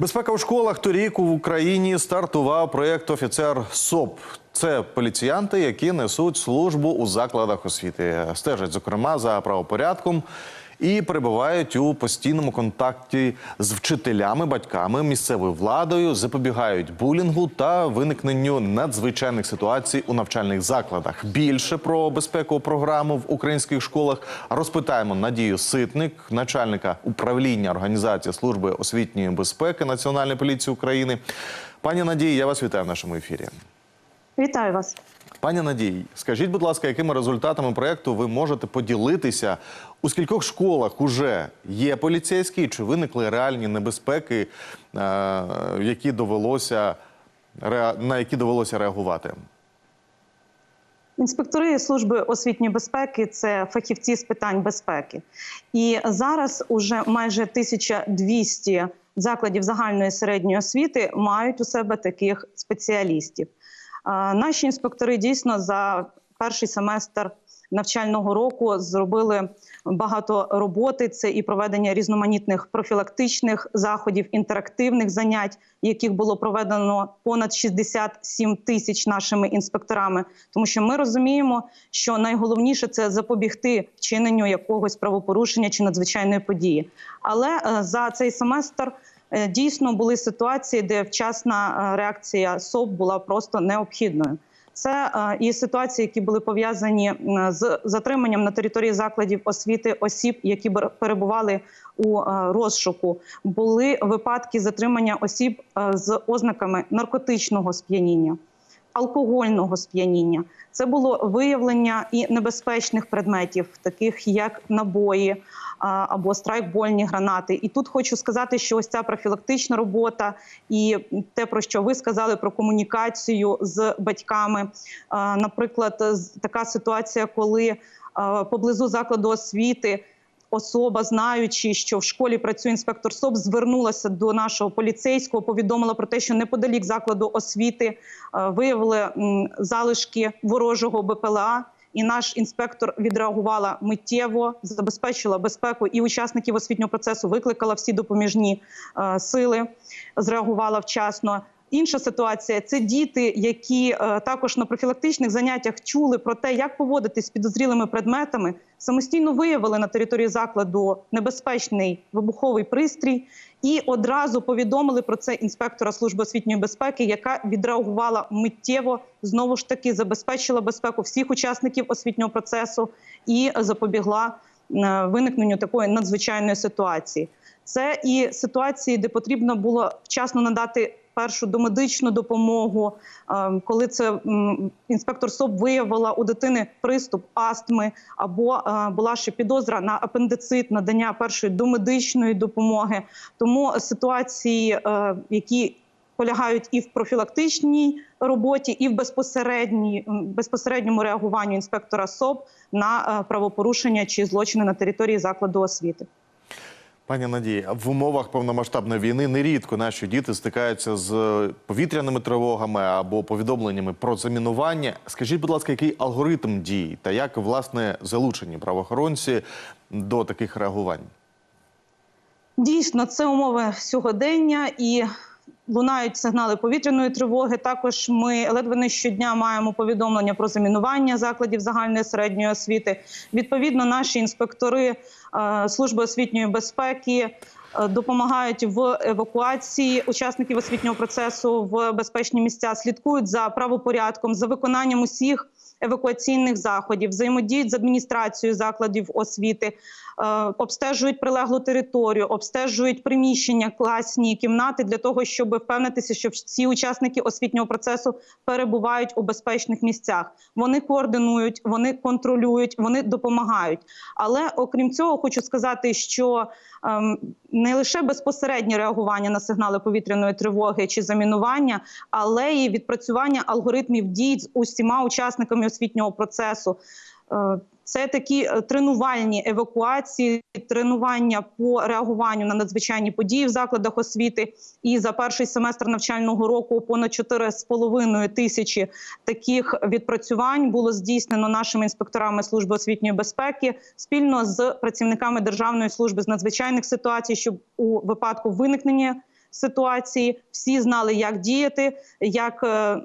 Безпека у школах торік в Україні стартував проєкт Офіцер СОП. Це поліціянти, які несуть службу у закладах освіти, стежать зокрема за правопорядком і перебувають у постійному контакті з вчителями, батьками, місцевою владою, запобігають булінгу та виникненню надзвичайних ситуацій у навчальних закладах. Більше про безпекову програму в українських школах розпитаємо Надію Ситник, начальника управління організації служби освітньої безпеки Національної поліції України. Пані Надії, я вас вітаю в нашому ефірі. Вітаю вас. Пані Надії, скажіть, будь ласка, якими результатами проєкту ви можете поділитися? У скількох школах уже є поліцейські, чи виникли реальні небезпеки, е, які довелося, на які довелося реагувати? Інспектори служби освітньої безпеки це фахівці з питань безпеки. І зараз уже майже 1200 закладів загальної середньої освіти мають у себе таких спеціалістів. Наші інспектори дійсно за перший семестр навчального року зробили багато роботи. Це і проведення різноманітних профілактичних заходів, інтерактивних занять, яких було проведено понад 67 тисяч нашими інспекторами. Тому що ми розуміємо, що найголовніше це запобігти вчиненню якогось правопорушення чи надзвичайної події. Але е, за цей семестр. Е, Дійсно були ситуації, де вчасна е, реакція СОП була просто необхідною. Це е, і ситуації, які були пов'язані з затриманням на території закладів освіти осіб, які перебували у розшуку. Були випадки затримання осіб з ознаками наркотичного сп'яніння, алкогольного сп'яніння. Це було виявлення і небезпечних предметів, таких як набої або страйкбольні гранати. І тут хочу сказати, що ось ця профілактична робота і те, про що ви сказали про комунікацію з батьками. Наприклад, така ситуація, коли поблизу закладу освіти. Особа, знаючи, що в школі працює інспектор СОП, звернулася до нашого поліцейського, повідомила про те, що неподалік закладу освіти е, виявили залишки ворожого БПЛА. І наш інспектор відреагувала миттєво, забезпечила безпеку і учасників освітнього процесу, викликала всі допоміжні е, сили, зреагувала вчасно. Інша ситуація це діти, які е, також на профілактичних заняттях чули про те, як поводитись з підозрілими предметами, самостійно виявили на території закладу небезпечний вибуховий пристрій і одразу повідомили про це інспектора служби освітньої безпеки, яка відреагувала миттєво, знову ж таки забезпечила безпеку всіх учасників освітнього процесу і запобігла е, виникненню такої надзвичайної ситуації. Це і ситуації, де потрібно було вчасно надати першу домедичну допомогу, е, коли це інспектор СОП виявила у дитини приступ астми, або е, була ще підозра на апендицит, надання першої домедичної допомоги. Тому ситуації, е, які полягають і в профілактичній роботі, і в безпосередній безпосередньому реагуванню інспектора СОП на правопорушення чи злочини на території закладу освіти. Пані Надії, в умовах повномасштабної війни нерідко наші діти стикаються з повітряними тривогами або повідомленнями про замінування. Скажіть, будь ласка, який алгоритм дій та як власне залучені правоохоронці до таких реагувань? Дійсно, це умови сьогодення і лунають сигнали повітряної тривоги. Також ми ледве не щодня маємо повідомлення про замінування закладів загальної середньої освіти. Відповідно, наші інспектори е, служби освітньої безпеки. Е, Допомагають в евакуації учасників освітнього процесу в безпечні місця, слідкують за правопорядком, за виконанням усіх евакуаційних заходів, взаємодіють з адміністрацією закладів освіти, е, обстежують прилеглу територію, обстежують приміщення, класні кімнати для того, щоб впевнитися, що всі учасники освітнього процесу перебувають у безпечних місцях. Вони координують, вони контролюють, вони допомагають. Але окрім цього, хочу сказати, що ем, не лише безпосереднє реагування на сигнали повітряної тривоги чи замінування, але й відпрацювання алгоритмів дій з усіма учасниками освітнього процесу. Це такі е, тренувальні евакуації, тренування по реагуванню на надзвичайні події в закладах освіти. І за перший семестр навчального року понад 4,5 тисячі таких відпрацювань було здійснено нашими інспекторами служби освітньої безпеки спільно з працівниками Державної служби з надзвичайних ситуацій, щоб у випадку виникнення ситуації, всі знали, як діяти, як е,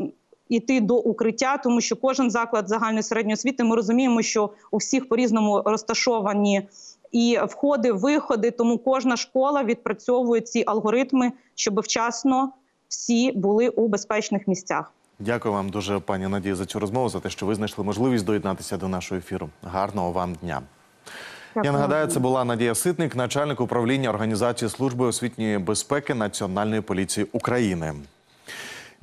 іти до укриття, тому що кожен заклад загальної середньої освіти ми розуміємо, що у всіх по різному розташовані і входи, виходи. Тому кожна школа відпрацьовує ці алгоритми, щоб вчасно всі були у безпечних місцях. Дякую вам дуже, пані Надія, за цю розмову, за те, що ви знайшли можливість доєднатися до нашого ефіру. Гарного вам дня. Я нагадаю, це була Надія Ситник, начальник управління організації служби освітньої безпеки Національної поліції України.